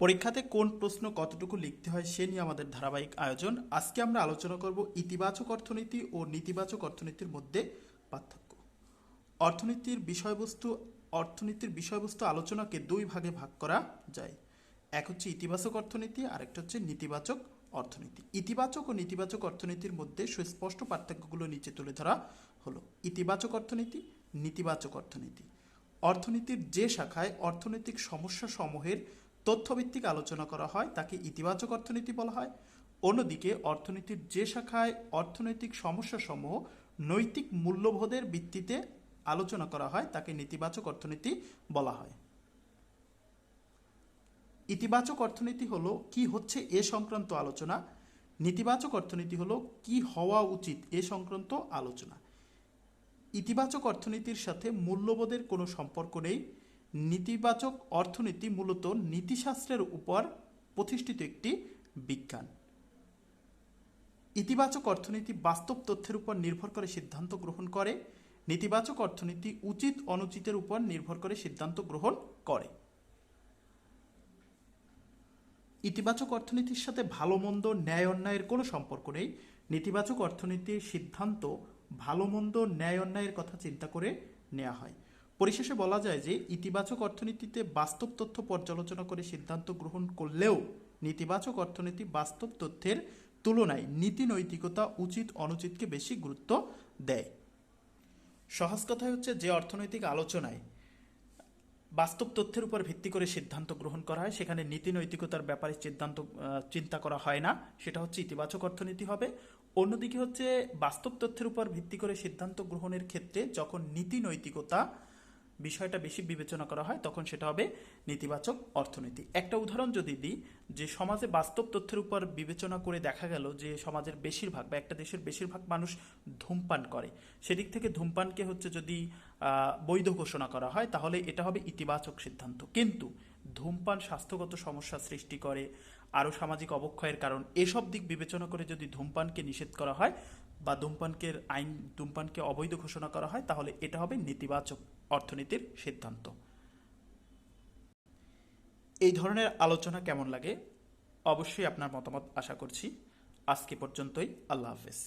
পরীক্ষাতে কোন প্রশ্ন কতটুকু লিখতে হয় সে নিয়ে আমাদের ধারাবাহিক আয়োজন। আজকে আমরা আলোচনা করব ইতিবাচক অর্থনীতি ও নেতিবাচক অর্থনীতির মধ্যে পার্থক্য। অর্থনীতির বিষয়বস্তু অর্থনীতির বিষয়বস্তু আলোচনাকে দুই ভাগে ভাগ করা যায়। এক হচ্ছে ইতিবাচক অর্থনীতি আর একটা হচ্ছে নেতিবাচক অর্থনীতি। ইতিবাচক ও নেতিবাচক অর্থনীতির মধ্যে সুস্পষ্ট পার্থক্যগুলো নিচে তুলে ধরা হলো। ইতিবাচক অর্থনীতি, নেতিবাচক অর্থনীতি। অর্থনীতির যে শাখায় অর্থনৈতিক সমস্যা সমূহের তথ্যভিত্তিক আলোচনা করা হয়, তাকে ইতিবাচক অর্থনীতি বলা হয়। অন্যদিকে, অর্থনীতির যে শাখায় অর্থনৈতিক সমস্যাসমূহ নৈতিক মূল্যবোধের ভিত্তিতে আলোচনা করা হয়, তাকে নেতিবাচক অর্থনীতি বলা হয়। ইতিবাচক অর্থনীতি হলো কি হচ্ছে এ সংক্রান্ত আলোচনা। নেতিবাচক অর্থনীতি হলো কি হওয়া উচিত এ সংক্রান্ত আলোচনা। ইতিবাচক অর্থনীতির সাথে মূল্যবোধের কোনো সম্পর্ক নেই। নেতিবাচক অর্থনীতি মূলত নীতিশাস্ত্রের উপর প্রতিষ্ঠিত একটি বিজ্ঞান। ইতিবাচক অর্থনীতি বাস্তব তথ্যের উপর নির্ভর করে সিদ্ধান্ত গ্রহণ করে। নেতিবাচক অর্থনীতি উচিত অনুচিতের উপর নির্ভর করে সিদ্ধান্ত গ্রহণ করে। ইতিবাচক অর্থনীতির সাথে ভালো মন্দ ন্যায় অন্যায়ের কোনো সম্পর্ক নেই। নেতিবাচক অর্থনীতির সিদ্ধান্ত ভালো মন্দ ন্যায় অন্যায়ের কথা চিন্তা করে নেওয়া হয়। পরিশেষে বলা যায় যে ইতিবাচক অর্থনীতিতে বাস্তব তথ্য পর্যালোচনা করে সিদ্ধান্ত গ্রহণ করলেও নেতিবাচক অর্থনীতি বাস্তব তথ্যের তুলনায় নীতি নৈতিকতা উচিত অনুচিতকে বেশি গুরুত্ব দেয়। সহজ কথাই হচ্ছে যে অর্থনৈতিক আলোচনায় বাস্তব তথ্যের উপর ভিত্তি করে সিদ্ধান্ত গ্রহণ করা হয়, সেখানে নীতি নৈতিকতার ব্যাপারে সিদ্ধান্ত চিন্তা করা হয় না। সেটা হচ্ছে ইতিবাচক অর্থনীতি হবে। অন্যদিকে হচ্ছে বাস্তব তথ্যের উপর ভিত্তি করে সিদ্ধান্ত গ্রহণের ক্ষেত্রে যখন নীতি নৈতিকতা বিষয়টা বেশি বিবেচনা করা হয়, তখন সেটা হবে নেতিবাচক অর্থনীতি। একটা উদাহরণ যদি দিই, যে সমাজে বাস্তব তথ্যের উপর বিবেচনা করে দেখা গেল যে সমাজের বেশিরভাগ বা একটা দেশের বেশিরভাগ মানুষ ধূমপান করে। সেদিক থেকে ধূমপানকে হচ্ছে যদি বৈধ ঘোষণা করা হয়, তাহলে এটা হবে ইতিবাচক সিদ্ধান্ত। কিন্তু ধূমপান স্বাস্থ্যগত সমস্যা সৃষ্টি করে, আরও সামাজিক অবক্ষয়ের কারণ। এসব দিক বিবেচনা করে যদি ধূমপানকে নিষেধ করা হয় বা ধূমপানকে আইন, ধূমপানকে অবৈধ ঘোষণা করা হয়, তাহলে এটা হবে নেতিবাচক অর্থনীতির সিদ্ধান্ত। এই ধরনের আলোচনা কেমন লাগে? অবশ্যই আপনার মতামত আশা করছি। আজকে পর্যন্তই, আল্লাহ হাফেজ।